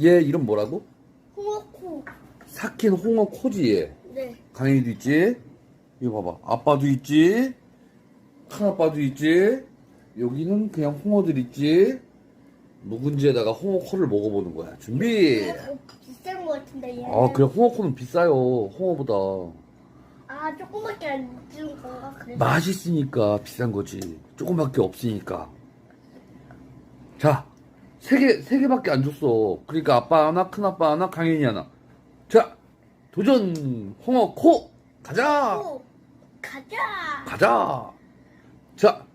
얘 이름 뭐라고? 홍어코. 삭힌 홍어 코지 얘. 네. 강현이도 있지? 이거 봐봐. 아빠도 있지? 큰아빠도 있지? 여기는 그냥 홍어들 있지? 묵은지에다가 홍어 코를 먹어보는 거야. 준비! 어, 비싼 거 같은데 얘. 아, 그래, 홍어 코는 비싸요. 홍어보다. 아 조금밖에 안 주는 건가 그래. 맛있으니까 비싼 거지. 조금밖에 없으니까. 자, 세 개, 세 개밖에 안 줬어. 그러니까 아빠 하나, 큰 아빠 하나, 강현이 하나. 자, 도전! 홍어 코! 가자! 오, 가자. 가자! 자,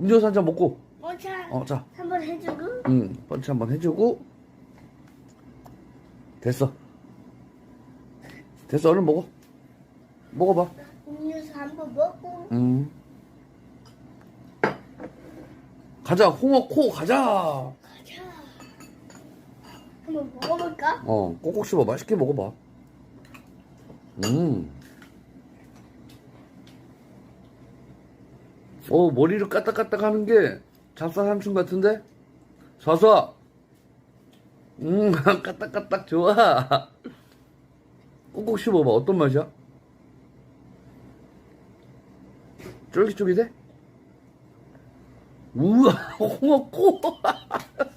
음료수 한 잔 먹고, 어, 자, 어, 자, 한번 해주고. 응, 펀치 한번 해주고. 됐어. 됐어, 얼른 먹어. 먹어봐. 음료수 한번 먹고. 응. 가자, 홍어 코, 가자! 한번 먹어볼까? 어, 꼭꼭 씹어. 맛있게 먹어봐. 음. 어, 머리를 까딱까딱 하는 게 잡사 삼촌 같은데? 사사! 음, 까딱까딱 좋아. 꼭꼭 씹어봐. 어떤 맛이야? 쫄깃쫄깃해? 우와, 홍어 코!